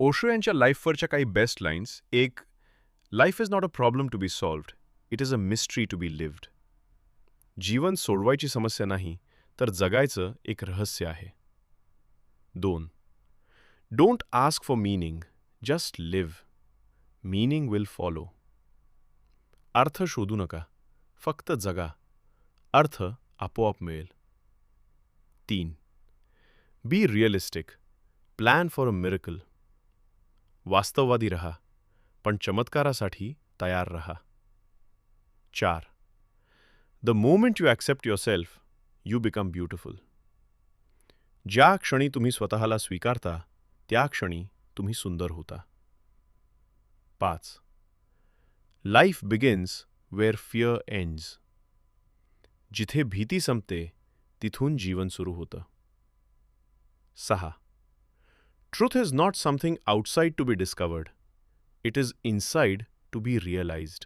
ओशो यांच्या लाईफवरच्या काही बेस्ट लाईन्स एक life is not a problem to be solved it is a mystery to be lived जीवन सोडवायची समस्या नाही तर जगायचं एक रहस्य आहे. दोन don't ask for meaning just live meaning will follow अर्थ शोधू नका फक्त जगा. अर्थ आपोआप मिळेल. तीन be realistic plan for a miracle वास्तववादी रहा पण चमत्कारासाठी तयार रहा. चार. The moment you accept yourself you become beautiful ज्या क्षणी तुम्ही स्वतःला स्वीकारता त्या क्षणी तुम्ही सुंदर होता. पाच. Life begins where fear ends जिथे भीती संपते तिथून जीवन सुरू होतं. सहा. Truth is not something outside to be discovered it is inside to be realized.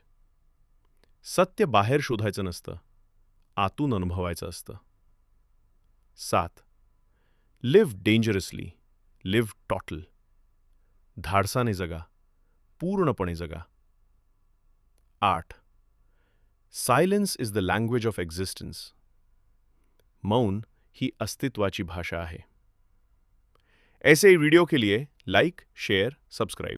सत्य बाहेर शोधायचं नसतं. आतून अनुभवायचं असतं. सात. लिव्ह डेंजरसली लिव्ह टॉटल धाडसाने जगा. पूर्णपणे जगा. आठ. Silence is the language of existence मौन ही अस्तित्वाची भाषा आहे. ऐसे ही वीडियो के लिए लाइक शेयर सब्सक्राइब।